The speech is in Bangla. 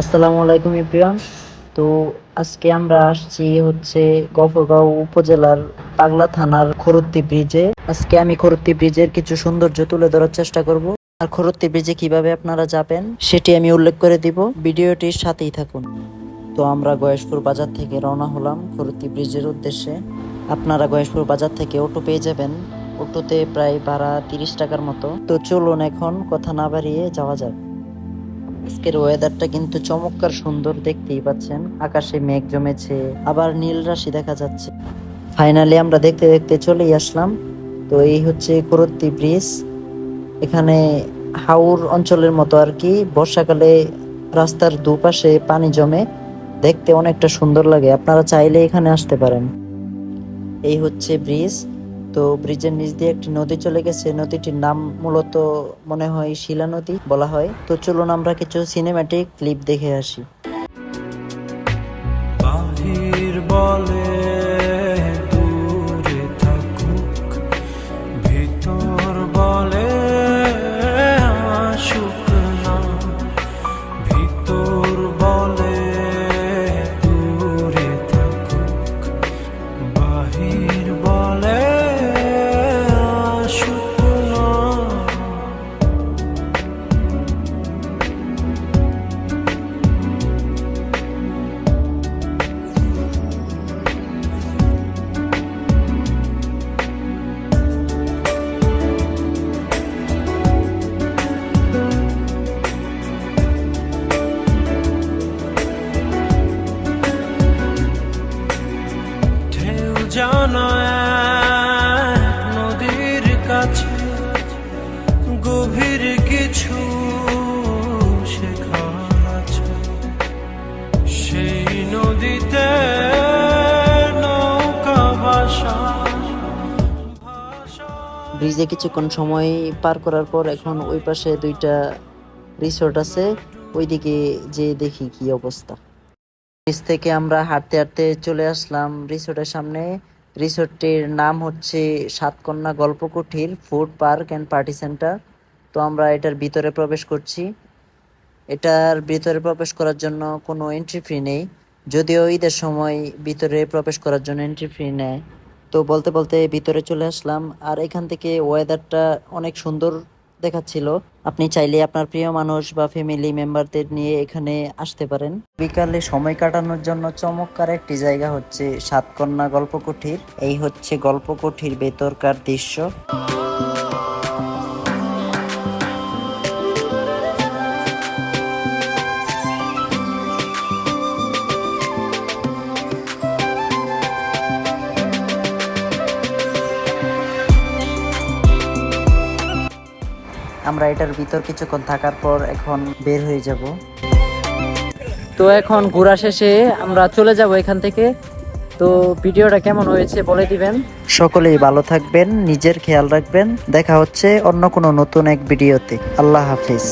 আসসালামু আলাইকুম ইব্রিয়ান তো আজকে আমরা আসছি হচ্ছে গফরগাঁও উপজেলার পাগলা থানার খরত্তি ব্রিজে। আজকে আমি খরত্তি ব্রিজের কিছু সৌন্দর্য তুলে ধরার চেষ্টা করব। আর খরত্তি ব্রিজে কীভাবে আপনারা যাবেন, সেটি আমি উল্লেখ করে দিব। ভিডিওটির সাথেই থাকুন। তো আমরা গয়েশপুর বাজার থেকে রওনা হলাম খরত্তি ব্রিজের উদ্দেশ্যে। আপনারা গয়েশপুর বাজার থেকে অটো পেয়ে যাবেন। অটোতে প্রায় ভাড়া তিরিশ টাকার মতো। তো চলুন এখন কথা না বাড়িয়ে যাওয়া যাক। আজকের ওয়েদারটা কিন্তু চমৎকার সুন্দর দেখতেই পাচ্ছেন। আকাশে মেঘ জমেছে, আবার নীল রাশি দেখা যাচ্ছে। ফাইনালি আমরা দেখতে দেখতে চলেই আসলাম। তো এই হচ্ছে করত্তি ব্রিজ। এখানে হাউর অঞ্চলের মতো আর কি। বর্ষাকালে রাস্তার দুপাশে পানি জমে, দেখতে অনেকটা সুন্দর লাগে। আপনারা চাইলে এখানে আসতে পারেন। এই হচ্ছে ব্রিজ। তো ব্রিজের নিচ দিয়ে একটি নদী চলে গেছে। নদীটির নাম মূলত মনে হয় শিলা নদী বলা হয়। তো চলুন আমরা কিছু সিনেম্যাটিক ক্লিপ দেখে আসি। বলে জানা নদীর কাছে গভীর কিছু শেখার আছে। সেই নদীতে ব্রিজে কিছুক্ষণ সময় পার করার পর এখন ওই পাশে দুইটা রিসোর্ট আছে। ওইদিকে যে দেখি কি অবস্থা। ব্রিজ থেকে আমরা হাঁটতে হাঁটতে চলে আসলাম রিসোর্টের সামনে। রিসোর্টটির নাম হচ্ছে Satkanya Golpo Kuthir food park and party centre. তো আমরা এটার ভিতরে প্রবেশ করছি। এটার ভিতরে প্রবেশ করার জন্য কোনো এন্ট্রি ফি নেই। যদিও ঈদের সময় ভিতরে প্রবেশ করার জন্য এন্ট্রি ফি নেয়। তো বলতে বলতে ভিতরে চলে আসলাম। আর এখান থেকে ওয়েদারটা অনেক সুন্দর। দেখাচ্ছিল। আপনি চাইলে আপনার প্রিয় মানুষ বা ফ্যামিলি মেম্বারদের নিয়ে এখানে আসতে পারেন। বিকালে সময় কাটানোর জন্য চমৎকার একটি জায়গা হচ্ছে সাতকন্যা গল্পকুঠির। এই হচ্ছে গল্পকুঠির বেতরকার ভেতরকার দৃশ্য। আমরা এটার ভিতর কিছুক্ষণ থাকার পর এখন বের হয়ে যাব। তো এখন ঘোরা শেষে আমরা চলে যাব এখান থেকে। তো ভিডিওটা কেমন হয়েছে বলে দিবেন। সকলেই ভালো থাকবেন নিজের খেয়াল রাখবেন। দেখা হচ্ছে অন্য কোনো নতুন এক ভিডিওতে। আল্লাহ হাফিজ।